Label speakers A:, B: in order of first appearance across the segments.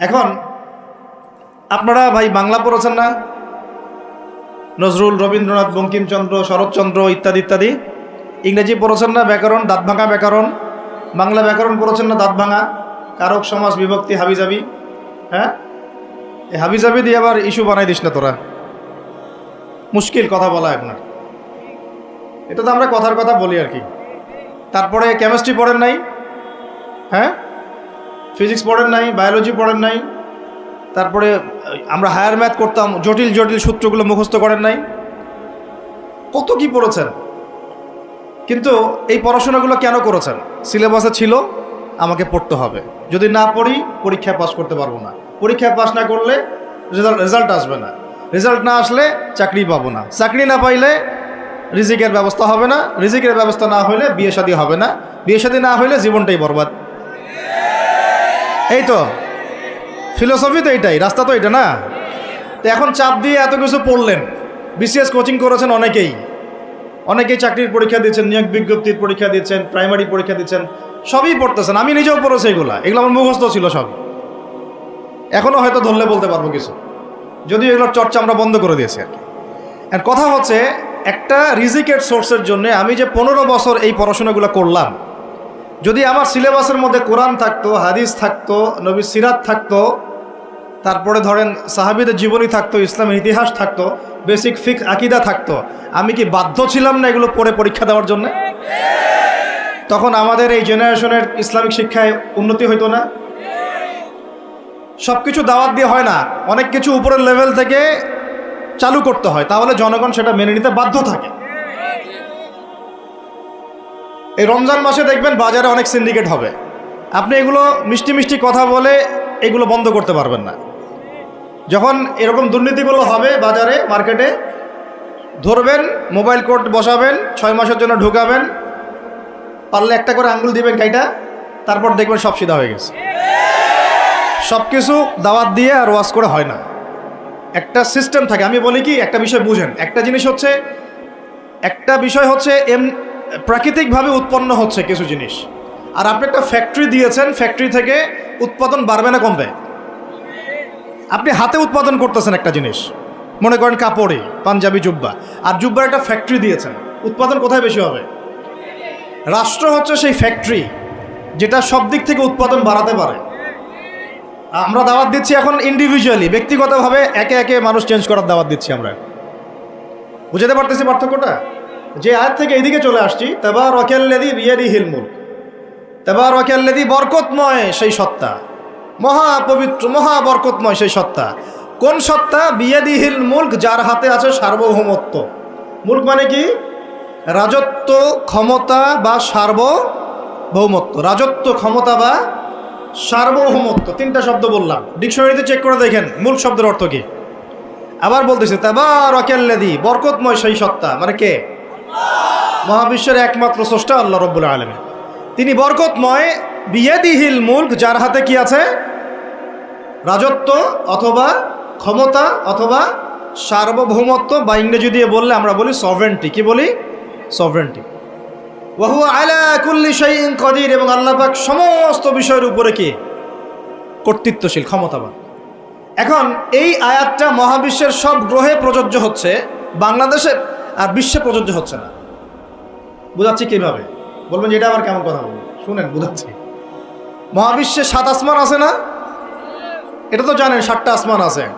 A: এখন আপনারা ভাই বাংলা পড়েছেন না? নজরুল, রবীন্দ্রনাথ, বঙ্কিমচন্দ্র, শরৎচন্দ্র ইত্যাদি ইত্যাদি। ইংরেজি পড়েছেন না? ব্যাকরণ, দাঁত ভাঙা ব্যাকরণ। বাংলা ব্যাকরণ পড়েছেন না? দাঁত ভাঙা। কারক, সমাজ, বিভক্তি, হাবিজাবি। হ্যাঁ? এই হাবিজাবি দিয়ে আবার ইস্যু বানাই দিস না তোরা। মুশকিল কথা বলা আপনার। এটা তো আমরা কথার কথা বলি আর কি। তারপরে কেমিস্ট্রি পড়েন নাই? হ্যাঁ? ফিজিক্স পড়েন নাই, বায়োলজি পড়েন নাই, তারপরে আমরা হায়ার ম্যাথ করতাম, জটিল জটিল সূত্রগুলো মুখস্থ করেন নাই। কত কি পড়েছেন? কিন্তু এই পড়াশোনাগুলো কেন করেছেন? সিলেবাসে ছিল, আমাকে পড়তে হবে। যদি না পড়ি, পরীক্ষায় পাস করতে পারব না। পরীক্ষায় পাস না করলে রেজাল্ট রেজাল্ট আসবে না। রেজাল্ট না আসলে চাকরি পাবো না। চাকরি না পাইলে রিজিকের ব্যবস্থা হবে না। রিজিকের ব্যবস্থা না হলে বিয়ে শাদী হবে না। বিয়ে শাদী না হলে জীবনটাই বরবাদ। এই তো ফিলোসফি তো এইটাই রাস্তা তো এটা না? তো এখন চাপ দিয়ে এত কিছু পড়লেন বিসিএস কোচিং করেছেন অনেকেই। অনেকেই চাকরির পরীক্ষা দিচ্ছেন, নিয়োগ বিজ্ঞপ্তির পরীক্ষা দিচ্ছেন প্রাইমারি পরীক্ষা দিচ্ছেন, সবই পড়তেছেন। আমি নিজেও পড়েছি এগুলা, এগুলো আমার মুখস্থ ছিল সব। এখনও হয়তো ধরলে বলতে পারব কিছু। যদিও এগুলোর চর্চা আমরা বন্ধ করে দিয়েছি আর কি। কথা হচ্ছে, একটা রিজিকেট সোর্সের জন্য আমি যে পনেরো বছর এই পড়াশোনাগুলো করলাম যদি আমার সিলেবাসের মধ্যে কোরআন থাকতো, হাদিস থাকতো নবী সিরাত থাকতো, তারপরে ধরেন সাহাবিদের জীবনী থাকতো, ইসলামের ইতিহাস থাকতো, বেসিক ফিক্স আকিদা থাকতো, আমি কি বাধ্য ছিলাম না এগুলো পড়ে পরীক্ষা দেওয়ার জন্য? তখন আমাদের এই জেনারেশনের ইসলামিক শিক্ষায় উন্নতি হইতো না। সব কিছু দাওয়াত দিয়ে হয় না, অনেক কিছু উপরের লেভেল থেকে চালু করতে হয়, তাহলে জনগণ সেটা মেনে নিতে বাধ্য থাকে। এই রমজান মাসে দেখবেন বাজারে অনেক সিন্ডিকেট হবে। আপনি এগুলো মিষ্টি মিষ্টি কথা বলে এগুলো বন্ধ করতে পারবেন না। যখন এরকম দুর্নীতিগুলো হবে বাজারে, মার্কেটে, ধরবেন, মোবাইল কোর্ট বসাবেন, ছয় মাসের জন্য ঢুকাবেন, পারলে একটা করে আঙ্গুল দিবেন গাইটা তারপর দেখবেন সব সিধা হয়ে গেছে। সব কিছু দাওয়াত দিয়ে আর ওয়াশ করে হয় না। একটা সিস্টেম থাকে, আমি বলি কি, একটা বিষয় বুঝেন। একটা জিনিস হচ্ছে, একটা বিষয় হচ্ছে, এম প্রাকৃতিকভাবে উৎপন্ন হচ্ছে কিছু জিনিস। আর আপনি একটা ফ্যাক্টরি দিয়েছেন ফ্যাক্টরি থেকে উৎপাদন বাড়বে না কমবে। আপনি হাতে উৎপাদন করতেছেন একটা জিনিস। মনে করেন কাপড়ে, পাঞ্জাবি, জুব্বা। আর জুব্বার একটা ফ্যাক্টরি দিয়েছেন। উৎপাদন কোথায় বেশি হবে? রাষ্ট্র হচ্ছে সেই ফ্যাক্টরি যেটা সব দিক থেকে উৎপাদন বাড়াতে পারে। আমরা দাওয়াত দিচ্ছি এখন ইন্ডিভিজুয়ালি ব্যক্তিগতভাবে একে একে মানুষ চেঞ্জ করার দাওয়াত দিচ্ছি আমরা। বুঝতে পারতেছি পার্থক্যটা? যে আয়াত থেকে এদিকে চলে আসছি তেবা রকেল্লেদি বিয়েদি হিলমুল তেবা রকেল্লেদি বরকতময় সেই সত্তা। মহা পবিত্র, মহা বরকতময় সেই সত্তা। কোন সত্তা? বিয়েদি হিল মুল্ক, যার হাতে আছে সার্বভৌমত্ব। মুল্ক মানে কি? রাজত্ব, ক্ষমতা বা সার্বভৌমত্ব। রাজত্ব, ক্ষমতা বা সার্বভৌমত্ব। তিনটা শব্দ বললাম। ডিকশনারিতে চেক করে দেখেন মূল শব্দের অর্থ কি? আবার বলতেছে তেবা রকেল্লেদি বরকতময় সেই সত্তা। মানে কে? মহাবিশ্বের একমাত্র স্রষ্টা আল্লাহ রব্বুল আলমী তিনি বরকতময় বিয়েদিহিল মুল্ক, যার হাতে কি আছে? রাজত্ব অথবা ক্ষমতা অথবা সার্বভৌমত্ব, বা ইংরেজি দিয়ে বললে আমরা বলি সভরেন্টি কি বলি? সভরেন্টি ওয়াহু আলা কুল্লি কদির, এবং আল্লাপাক সমস্ত বিষয়ের উপরে কি? কর্তৃত্বশীল, ক্ষমতাবান। এখন এই আয়াতটা মহাবিশ্বের সব গ্রহে প্রযোজ্য হচ্ছে বাংলাদেশে আর বিশ্বে প্রযোজ্য হচ্ছে না। বুঝাচ্ছি কীভাবে? বলবেন যে এটা আবার কেমন কথা বলব শুনেন, বুঝাচ্ছি। মহাবিশ্বে সাত আসমান আছে না? এটা তো জানেন, সাতটা আসমান আছে।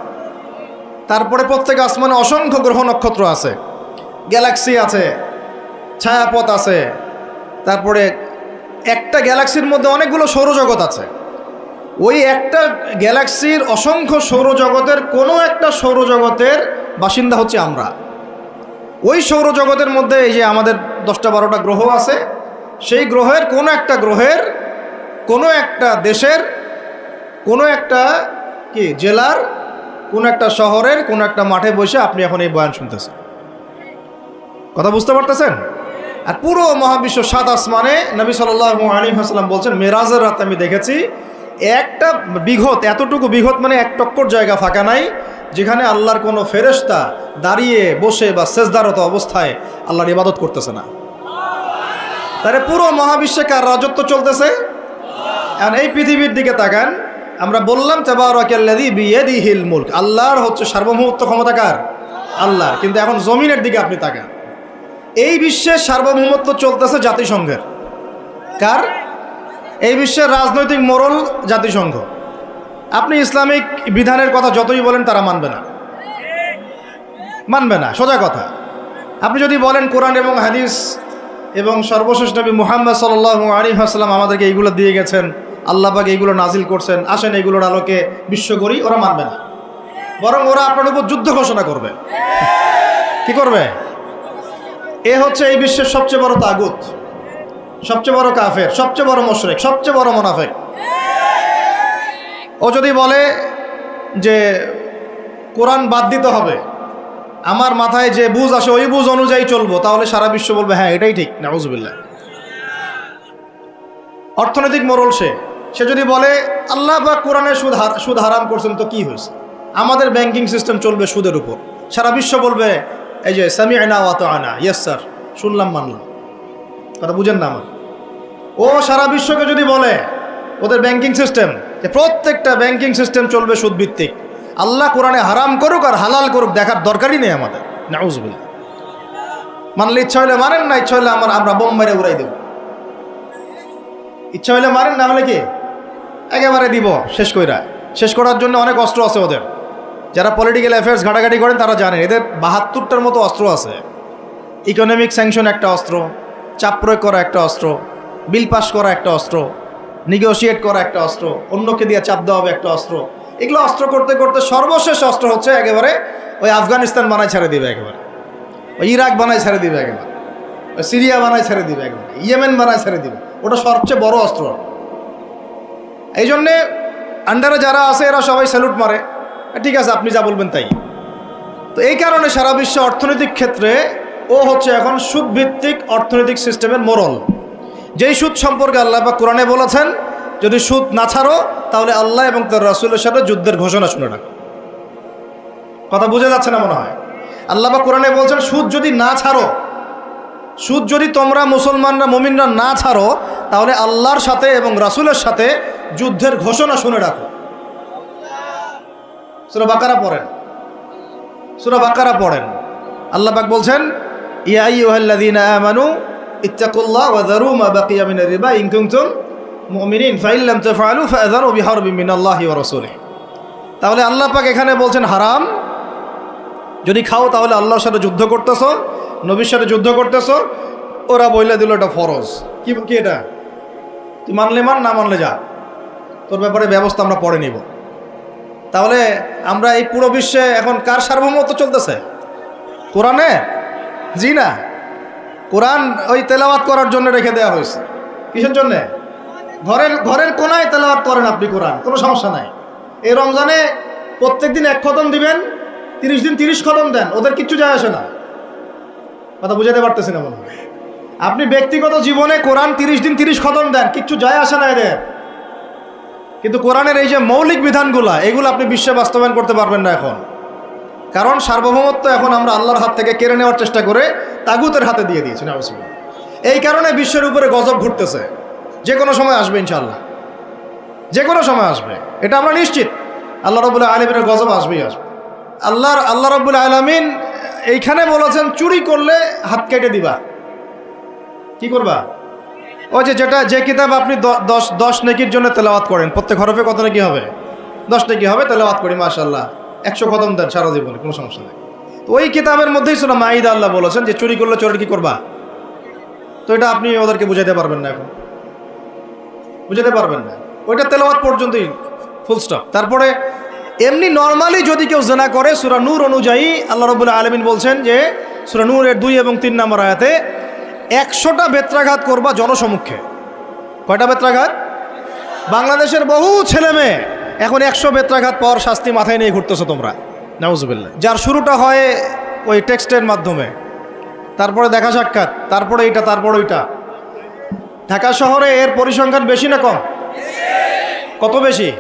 A: তারপরে প্রত্যেক আসমানে অসংখ্য গ্রহ নক্ষত্র আছে। গ্যালাক্সি আছে, ছায়াপথ আছে। তারপরে একটা গ্যালাক্সির মধ্যে অনেকগুলো সৌরজগৎ আছে। ওই একটা গ্যালাক্সির অসংখ্য সৌরজগতের কোনো একটা সৌরজগতের বাসিন্দা হচ্ছে আমরা। ওই সৌরজগতের মধ্যে এই যে আমাদের দশটা বারোটা গ্রহ আছে, সেই গ্রহের কোনো একটা গ্রহের, কোনো একটা দেশের, কোনো একটা কি জেলার, কোনো একটা শহরের, কোনো একটা মাঠে বসে আপনি এখন এই বয়ান শুনতেছেন। কথা বুঝতে পারতেছেন? আর পুরো মহাবিশ্ব সাত আসমানে নবী সাল্লাহ আলী হাসলাম বলছেন, মেরাজের রাত আমি দেখেছি, একটা বিঘত, এতটুকু বিঘত মানে এক টক্কর জায়গা ফাঁকা নাই যেখানে আল্লাহর কোনো ফেরেস্তা দাঁড়িয়ে বসে বা সেজদারত অবস্থায় আল্লাহর ইবাদত করতেছে না। তাহলে পুরো মহাবিশ্বে কার রাজত্ব চলতেছে? এখন এই পৃথিবীর দিকে তাকান, আমরা বললাম তেবারকাল্লাদি বিয়েদিহিল মুলক। আল্লাহর হচ্ছে সার্বভৌমত্ব ক্ষমতাকার আল্লাহর। কিন্তু এখন জমিনের দিকে আপনি তাকান। এই বিশ্বের সার্বভৌমত্ব চলতেছে জাতিসংঘের। কার? এই বিশ্বের রাজনৈতিক মোরল জাতিসংঘ। আপনি ইসলামিক বিধানের কথা যতই বলেন তারা মানবে না। মানবে না, সোজা কথা। আপনি যদি বলেন কোরআন এবং হাদিস এবং সর্বশেষ নবী মুহাম্মদ সাল আলী আসসালাম আমাদেরকে এইগুলো দিয়ে গেছেন আল্লাহবাকে এইগুলো নাজিল করছেন, আসেন এইগুলোর আলোকে বিশ্ব করি ওরা মানবে না। বরং ওরা আপনার উপর যুদ্ধ ঘোষণা করবে। কি করবে? এ হচ্ছে এই বিশ্বের সবচেয়ে বড় তাগুত, সবচেয়ে বড় কাফের, সবচেয়ে বড় মোশরেক, সবচেয়ে বড় মোনাফেক। ও যদি বলে যে কোরআন বাদ দিতে হবে, আমার মাথায় যে বুঝ আসে ওই বুঝ অনুযায়ী চলবো, তাহলে সারা বিশ্ব বলবে হ্যাঁ এটাই ঠিক নাউজবিল্লা অর্থনৈতিক মোরল সে। সে যদি বলে, আল্লাহ বা কোরআনে সুদ সুদ হারাম করছেন, তো কি হয়েছে? আমাদের ব্যাংকিং সিস্টেম চলবে সুদের উপর। সারা বিশ্ব বলবে, এই যে সামি আনা ওয়াত আনা ইয়েস স্যার শুনলাম, মানলাম। কথা বুঝেন না আমার? ও সারা বিশ্বকে যদি বলে ওদের ব্যাংকিং সিস্টেম যে প্রত্যেকটা ব্যাংকিং সিস্টেম চলবে সুদভিত্তিক। আল্লাহ কোরআনে হারাম করুক আর হালাল করুক দেখার দরকারই নেই আমাদের। নাউজবিল্লা মানলে ইচ্ছা হলে মারেন না ইচ্ছা হলে আমার আমরা বোম মেরে উড়াই দেব। ইচ্ছা হলে মারেন না হলে কি? একেবারে দিব শেষ কইরা। শেষ করার জন্য অনেক অস্ত্র আছে ওদের। যারা পলিটিক্যাল অ্যাফেয়ার্স ঘাটাঘাটি করেন তারা জানেন এদের বাহাত্তরটার মতো অস্ত্র আছে। ইকোনমিক স্যাংশন একটা অস্ত্র চাপ প্রয়োগ করা একটা অস্ত্র বিল পাস করা একটা অস্ত্র। নিগোশিয়েট করা একটা অস্ত্র, অন্যকে দিয়ে চাপ দেওয়া হবে একটা অস্ত্র। এগুলো অস্ত্র করতে করতে সর্বশেষ অস্ত্র হচ্ছে একেবারে ওই আফগানিস্তান বানায় ছেড়ে দিবে একেবারে। ওই ইরাক বানায় ছেড়ে দিবে একেবারে। ওই সিরিয়া বানায় ছেড়ে দিবে একেবারে। ইয়েমেন বানায় ছেড়ে দিবে। ওটা সবচেয়ে বড় অস্ত্র। এই জন্যে আন্ডারে যারা আছে, এরা সবাই স্যালুট মারে। ঠিক আছে, আপনি যা বলবেন তাই। তো এই কারণে সারা বিশ্বে অর্থনৈতিক ক্ষেত্রে ও হচ্ছে এখন সুদভিত্তিক অর্থনৈতিক সিস্টেমের মোরল যেই সুদ সম্পর্কে আল্লাহ বা কোরআনে বলেছেন, যদি সুদ না ছাড়ো, তাহলে আল্লাহ এবং তার রাসুলের সাথে যুদ্ধের ঘোষণা শুনে রাখো। কথা বোঝা যাচ্ছে না মনে হয়? আল্লাহ বা কোরআনে বলছেন, সুদ যদি না ছাড়ো, সুদ যদি তোমরা মুসলমানরা, মুমিনরা না ছাড়ো, তাহলে আল্লাহর সাথে এবং রাসুলের সাথে যুদ্ধের ঘোষণা শুনে রাখো। সুরা বাকারা পড়েন। সুরা বাকারা পড়েন। আল্লাহ পাক বলছেন, ইয়া আইয়ুহাল্লাযীনা আমানু তাহলে আল্লাহ পাক এখানে বলছেন, হারাম। যদি খাও তাহলে আল্লাহর সাথে যুদ্ধ করতেছো, নবীর সাথে যুদ্ধ করতেছো, ওরা বইলে দিল এটা ফরজ। কি কি এটা? তুই মানলে মান না মানলে যা। তোর ব্যাপারে ব্যবস্থা আমরা পরে নিব। তাহলে আমরা এই পুরো বিশ্বে এখন কার সার্বভৌমত্ব চলতেছে? কোরআনে? জি না? কোরআন ওই তেলাওয়াত করার জন্য রেখে দেওয়া হয়েছে। কিসের জন্যে? ঘরের ঘরের কোনায় তেলাওয়াত করেন আপনি কোরআন, কোনো সমস্যা নাই। এই রমজানে প্রত্যেক দিন এক খতম দিবেন, তিরিশ দিন তিরিশ খতম দেন, ওদের কিচ্ছু যায় আসে না। কথা বুঝাতে পারতেছি না মনে আপনি ব্যক্তিগত জীবনে কোরআন তিরিশ দিন তিরিশ খতম দেন, কিচ্ছু যায় আসে না এদের। কিন্তু কোরআনের এই যে মৌলিক বিধানগুলা, এগুলো আপনি বিশ্বে বাস্তবায়ন করতে পারবেন না এখন। কারণ সার্বভৌমত্ব এখন আমরা আল্লাহর হাত থেকে কেড়ে নেওয়ার চেষ্টা করে তাগুতের হাতে দিয়ে দিয়েছি না এই কারণে বিশ্বের উপরে গজব ঘুরতেছে। যে কোনো সময় আসবে ইনশাল্লাহ যে কোনো সময় আসবে। এটা আমরা নিশ্চিত। আল্লাহ রবুল্লাহ আলমিনের গজব আসবেই আসবে। আল্লাহর, আল্লাহ রবুল্লা আলমিন এইখানে বলেছেন, চুরি করলে হাত কেটে দিবা। কি করবা? ওই যে যেটা, যে কিতাব আপনি দশ দশ নেকির জন্য তেলাওয়াত করেন, প্রত্যেক হরফে কত নাকি হবে? দশ নেকি হবে, তেলাওয়াত করি মাশাল্লাহ একশো কদম দেন সারা জীবনে, কোনো সমস্যা নেই। তো ওই কিতাবের মধ্যেই শোনা মাইদা আল্লাহ বলেছেন যে চুরি করলে চোরের কি করবা? তো এটা আপনি ওদেরকে বুঝাইতে পারবেন না এখন। বুঝাতে পারবেন না। ওইটা তেলাওয়াত পর্যন্তই ফুল স্টপ তারপরে, এমনি নর্মালি যদি কেউ জেনা করে, সুরা নূর অনুযায়ী আল্লাহ রবুল্লাহ আলমিন বলছেন যে, সুরা নূরের দুই এবং তিন নম্বর আয়াতে, একশোটা বেত্রাঘাত করবা জনসমুখে কয়টা বেত্রাঘাত? বাংলাদেশের বহু ছেলে মেয়ে এখন একশো বেত্রাঘাত পাওয়ার শাস্তি মাথায় নিয়ে ঘুরতেছো তোমরা। যার শুরুটা হয় ওই টেক্সটের মাধ্যমে। তারপরে দেখা সাক্ষাৎ, তারপরে এইটা, তারপরে ওইটা। ঢাকা শহরে এর পরিসংখ্যান বেশি না কম? কত বেশি?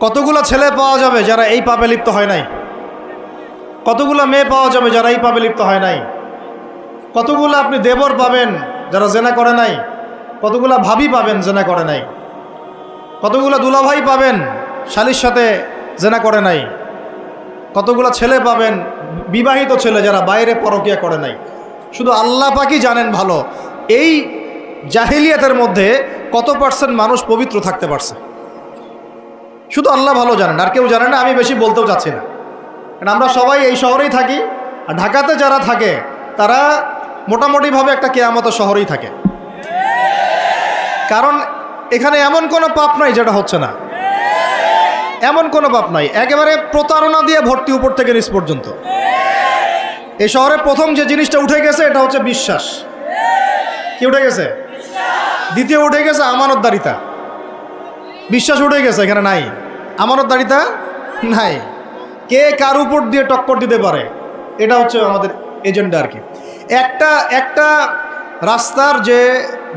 A: কতগুলো ছেলে পাওয়া যাবে যারা এই পাপে লিপ্ত হয় নাই? কতগুলো মেয়ে পাওয়া যাবে যারা এই পাপে লিপ্ত হয় নাই? কতগুলো আপনি দেবর পাবেন যারা জেনা করে নাই? কতগুলো ভাবি পাবেন জেনা করে নাই? কতগুলো দুলাভাই পাবেন শালির সাথে জেনা করে নাই। কতগুলো ছেলে পাবেন? বিবাহিত ছেলে যারা বাইরে পরকিয়া করে নাই। শুধু আল্লাহ পাকই জানেন ভালো। এই জাহিলিয়াতের মধ্যে কত পার্সেন্ট মানুষ পবিত্র থাকতে পারছে? শুধু আল্লাহ ভালো জানেন। আর কেউ জানে না, আমি বেশি বলতেও চাচ্ছি না। কারণ আমরা সবাই এই শহরেই থাকি। আর ঢাকাতে যারা থাকে, তারা মোটামুটিভাবে একটা কেয়ামত শহরেই থাকে। কারণ এখানে এমন কোনো পাপ নাই যেটা হচ্ছে না। এমন কোনো পাপ নাই। একেবারে প্রতারণা দিয়ে ভর্তি উপর থেকে নিচ পর্যন্ত। এই শহরে প্রথম যে জিনিসটা উঠে গেছে, এটা হচ্ছে বিশ্বাস। কি উঠে গেছে? দ্বিতীয় উঠে গেছে আমানতদারিতা। বিশ্বাস উঠে গেছে, এখানে নাই। আমানতদারিতা নাই। কে কার উপর দিয়ে টক্কর দিতে পারে, এটা হচ্ছে আমাদের এজেন্ডা আর কি। একটা একটা রাস্তার যে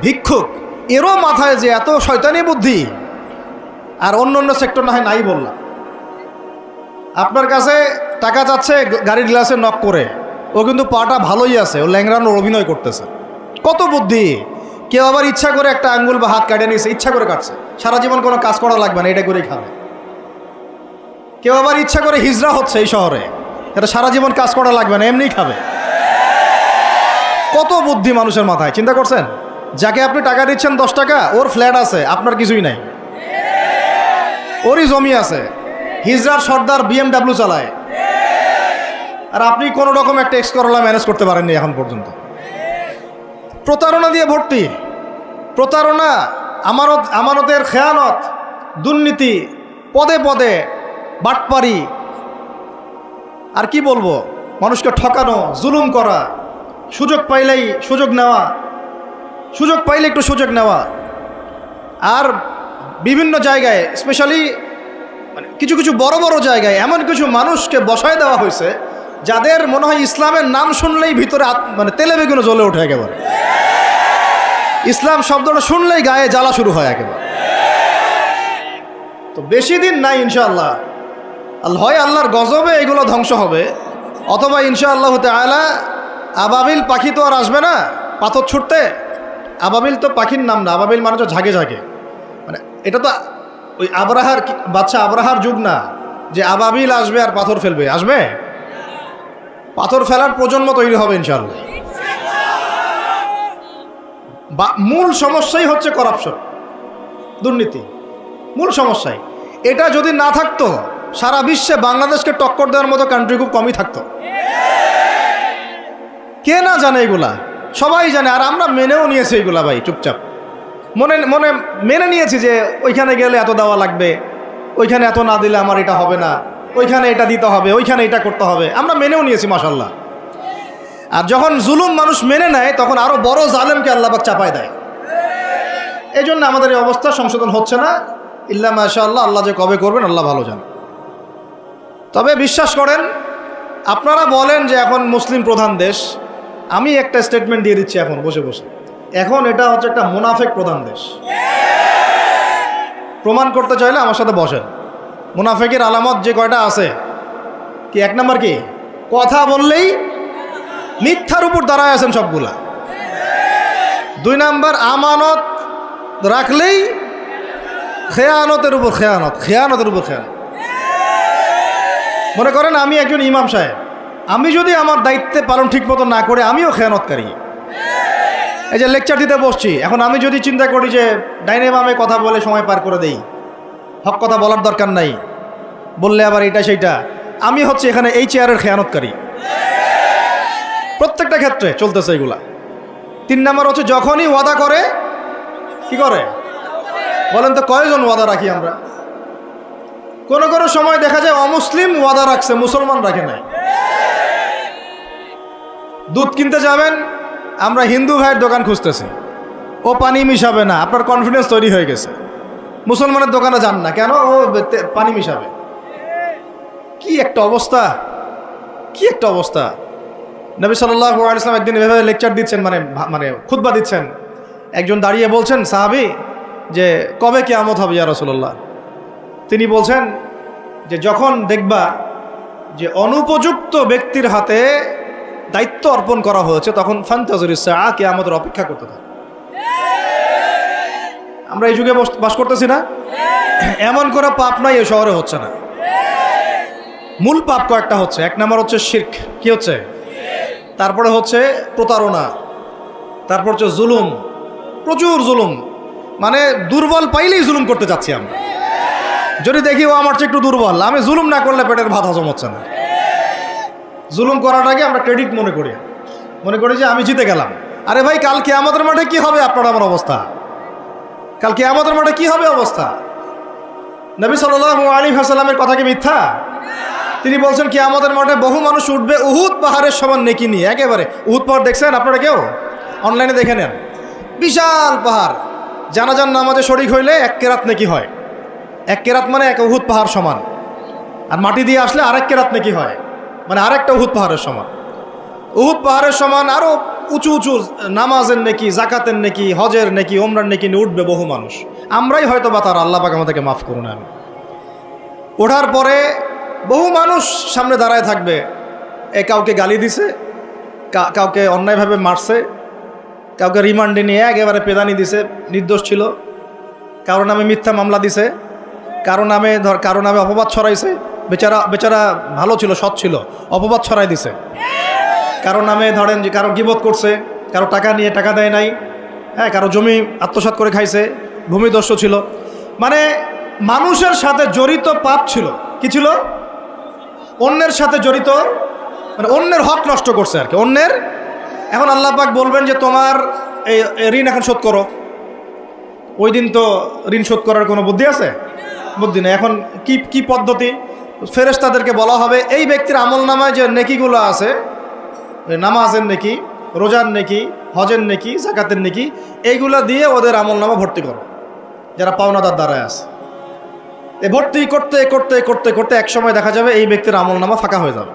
A: ভিক্ষুক, এরও মাথায় যে এত শয়তানি বুদ্ধি আর অন্য অন্য সেক্টর না হয় নাই বললাম। আপনার কাছে টাকা চাচ্ছে গাড়ির গ্লাসে নক করে। ও কিন্তু পাটা ভালোই আছে, ও ল্যাংরানোর অভিনয় করতেছে। কত বুদ্ধি! কেউ আবার ইচ্ছা করে একটা আঙ্গুল বা হাত কাটে নিয়েছে ইচ্ছা করে কাটছে। সারা জীবন কোনো কাজ করা লাগবে না, এটা করেই খাবে। কেউ আবার ইচ্ছা করে হিজড়া হচ্ছে এই শহরে, এটা সারা জীবন কাজ করা লাগবে না, এমনিই খাবে। কত বুদ্ধি মানুষের মাথায়, চিন্তা করছেন? যাকে আপনি টাকা দিচ্ছেন দশ টাকা, ওর ফ্ল্যাট আছে, আপনার কিছুই নাই। ওরই জমি আছে। হিজরার সর্দার বিএমডাব্লিউ চালায়। আর আপনি কোনো রকম একটা এক্স করলা ম্যানেজ করতে পারেননি এখন পর্যন্ত। প্রতারণা দিয়ে ভর্তি। প্রতারণা, আমানত, আমানতের খেয়ানত, দুর্নীতি, পদে পদে বাটপারি। আর কি বলব? মানুষকে ঠকানো, জুলুম করা, সুযোগ পাইলেই সুযোগ নেওয়া। সুযোগ পাইলে একটু সুযোগ নেওয়া। আর বিভিন্ন জায়গায় স্পেশালি মানে কিছু কিছু বড় বড় জায়গায় এমন কিছু মানুষকে বসায় দেওয়া হয়েছে, যাদের মনে হয় ইসলামের নাম শুনলেই ভিতরে মানে তেলে বেগুনে জ্বলে ওঠে একেবারে। ইসলাম শব্দটা শুনলেই গায়ে জ্বালা শুরু হয় একেবারে। তো বেশি দিন নাই ইনশাআল্লাহ। আল্লাহ হয় আল্লাহর গজবে এগুলো ধ্বংস হবে। অথবা ইনশাআল্লাহ আলা আবাবিল পাখি তো আর আসবে না, পাথর ছুটতে। আবাবিল তো পাখির নাম না, আবাবিল মানে তো ঝাঁকে ঝাঁকে। মানে এটা তো ওই আবরাহার বাচ্চা আবরাহার যুগ না, যে আবাবিল আসবে আর পাথর ফেলবে, আসবে? পাথর ফেলার প্রজন্ম তৈরি হবে ইনশাআল্লাহ। বা মূল সমস্যাই হচ্ছে করাপশন দুর্নীতি। মূল সমস্যাই। এটা যদি না থাকতো, সারা বিশ্বে বাংলাদেশকে টক্কর দেওয়ার মতো কান্ট্রি খুব কমই থাকতো। কে না জানে এগুলা? সবাই জানে, আর আমরা মেনেও নিয়েছি এগুলা ভাই, চুপচাপ। মনে মনে মেনে নিয়েছি যে ওইখানে গেলে এত দেওয়া লাগবে, ওইখানে এত না দিলে আমার এটা হবে না, ওইখানে এটা দিতে হবে, ওইখানে এটা করতে হবে। আমরা মেনেও নিয়েছি মাসাল্লাহ আর যখন জুলুম মানুষ মেনে নেয়, তখন আরও বড় জালেমকে আল্লাহবাক চাপায় দেয়। এই জন্য আমাদের এই অবস্থা সংশোধন হচ্ছে না। ইল্লা মাশাআল্লাহ, আল্লাহ যে কবে করবেন, আল্লাহ ভালো জান। তবে বিশ্বাস করেন, আপনারা বলেন যে এখন মুসলিম প্রধান দেশ, আমি একটা স্টেটমেন্ট দিয়ে দিচ্ছি এখন, বসে বসে। এখন এটা হচ্ছে একটা মুনাফেক প্রধান দেশ। প্রমাণ করতে চাইলে আমার সাথে বসেন। মুনাফেকের আলামত যে কয়টা আছে? কি এক নম্বর কি? কথা বললেই মিথ্যার উপর দাঁড়ায় আছেন সবগুলা। দুই নাম্বার, আমানত রাখলেই খেয়ানতের উপর খেয়ানত, খেয়ানতের উপর খেয়ানত মনে করেন আমি একজন ইমাম সাহেব। আমি যদি আমার দায়িত্বে পালন ঠিক মতো না করে আমিও খেয়ানতকারী। এই যে লেকচার দিতে বসছি, এখন আমি যদি চিন্তা করি যে ডাইনে বামে কথা বলে সময় পার করে দেই, হক কথা বলার দরকার নাই, বললে আবার এটা সেইটা। আমি হচ্ছে এখানে এই চেয়ারের খেয়ানতকারী। প্রত্যেকটা ক্ষেত্রে চলতেছে এগুলা। তিন নাম্বার হচ্ছে যখনই ওয়াদা করে, কি করে? বলেন তো কয়জন ওয়াদা রাখি আমরা? কোনো কোনো সময় দেখা যায় অমুসলিম ওয়াদা রাখছে, মুসলমান রাখে নাই। দুধ কিনতে যাবেন আমরা হিন্দু ভাইয়ের দোকান খুঁজতেছি। ও পানি মিশাবে না, আপনার কনফিডেন্স তৈরি হয়ে গেছে। মুসলমানের দোকানে যান না, কেন? ও পানি মিশাবে। কি একটা অবস্থা? কি একটা অবস্থা? নবী সাল্লাহ ইসলাম একদিন এভাবে লেকচার দিচ্ছেন মানে মানে খুতবা দিচ্ছেন। একজন দাঁড়িয়ে বলছেন, সাহাবি, যে কবে কেয়ামত হবে ইয়া রসল্লাহ তিনি বলছেন যে, যখন দেখবা যে অনুপযুক্ত ব্যক্তির হাতে দায়িত্ব অর্পণ করা হয়েছে, তখন ফান্তাজুর ইসা আমাদের অপেক্ষা করতে থাকে। আমরা এই যুগে বস- বাস করতেছি না? এমন করে পাপ নাই এই শহরে হচ্ছে না। মূল পাপ কয়েকটা হচ্ছে। এক নম্বর হচ্ছে শির্ক। কি হচ্ছে? তারপরে হচ্ছে প্রতারণা। তারপর হচ্ছে জুলুম। প্রচুর জুলুম। মানে দুর্বল পাইলেই জুলুম করতে চাচ্ছি আমরা। যদি দেখি, ও আমার চেয়ে একটু দুর্বল, আমি জুলুম না করলে পেটের ভাত হজম হচ্ছে না। জুলুম করাটাকে আমরা ক্রেডিট মনে করি। মনে করি যে আমি জিতে গেলাম। আরে ভাই কালকে আমাদের মাঠে কি হবে আপনার আমার অবস্থা? কালকে আমাদের মাঠে কি হবে অবস্থা? নবী সাল আলী হাসালামের কথা কি মিথ্যা? তিনি বলছেন কি আমাদের মাঠে বহু মানুষ উঠবে উহুদ পাহাড়ের সমান নেকি নিয়ে। একেবারে, উহুদ পাহাড় দেখছেন আপনারা কেউ? অনলাইনে দেখে নেন। বিশাল পাহাড়। জানা জানাজান নামাজে শরিক হইলে এক কেরাত নেকি হয়। এক কেরাত মানে এক উহুদ পাহাড় সমান। আর মাটি দিয়ে আসলে আরেক কেরাত নেকি হয়। মানে আরেকটা উহুদ পাহাড়ের সমান। উহুদ পাহাড়ের সমান আরও উঁচু উঁচু নামাজের নেকি জাকাতের নেকি, হজের নেকি ওমরার নেকি নিয়ে উঠবে বহু মানুষ। আমরাই হয়তো বা তার আল্লাহ পাক আমাদেরকে মাফ করুন আমি ওঠার পরে বহু মানুষ সামনে দাঁড়ায় থাকবে। এ কাউকে গালি দিছে কাউকে অন্যায়ভাবে মারছে, কাউকে রিমান্ডে নিয়ে একেবারে পেদানি দিছে, নির্দোষ ছিল। কারও নামে মিথ্যা মামলা দিছে, কারও নামে ধর কারও নামে অপবাদ ছড়াইছে। বেচারা বেচারা ভালো ছিল, সৎ ছিল, অপবাদ ছড়াই দিছে। কারও নামে ধরেন যে কারও গিবত করছে, কারও টাকা নিয়ে টাকা দেয় নাই হ্যাঁ কারও জমি আত্মসাৎ করে খাইছে, ভূমিদস্যু ছিল। মানে মানুষের সাথে জড়িত পাপ ছিল। কি ছিল? অন্যের সাথে জড়িত মানে অন্যের হক নষ্ট করছে আর কি, অন্যের। এখন আল্লাহ পাক বলবেন যে তোমার এই ঋণ এখন শোধ করো। ওই দিন তো ঋণ শোধ করার কোনো বুদ্ধি আছে? বুদ্ধি নেই। এখন কি কি পদ্ধতি? ফেরেস তাদেরকে বলা হবে, এই ব্যক্তির আমল নামায় যে নেকিগুলো আছে নামাজের নেকি, রোজার নেকি, হজের নেকি জাকাতের নেকি, এইগুলা দিয়ে ওদের আমল নামা ভর্তি করো, যারা পাওনাদার দ্বারায় আছে। এ ভর্তি করতে করতে করতে করতে এক সময় দেখা যাবে এই ব্যক্তির আমল নামা ফাঁকা হয়ে যাবে।